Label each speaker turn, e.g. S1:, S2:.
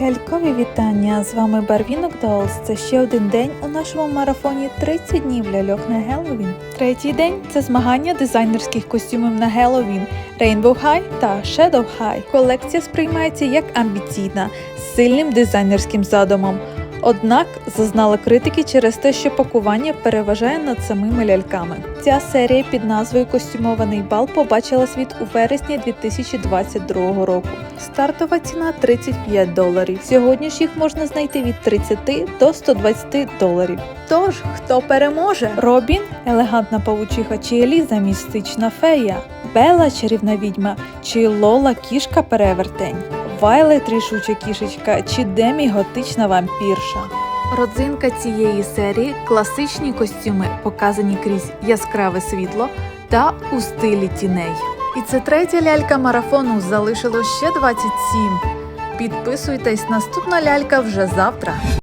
S1: Лялькові вітання! З вами Барвінок Долс. Це ще один день у нашому марафоні 30 днів ляльок на Геловін. Третій день це змагання дизайнерських костюмів на Геловін Rainbow High та Shadow High. Колекція сприймається як амбіційна з сильним дизайнерським задумом. Однак зазнала критики через те, що пакування переважає над самими ляльками. Ця серія під назвою Костюмований бал побачила світ у вересні 2022 року. Стартова ціна 35 доларів. Сьогодні ж їх можна знайти від 30 до 120 доларів. Тож, хто переможе? Робін, елегантна павучиха чи Еліза містична фея, Бела чарівна відьма чи Лола кішка перевертень. Вайлет рішуча кішечка чи Демі готична вампірша. Родзинка цієї серії класичні костюми, показані крізь яскраве світло та у стилі тіней. І це третя лялька марафону залишило ще 27. Підписуйтесь, наступна лялька вже завтра.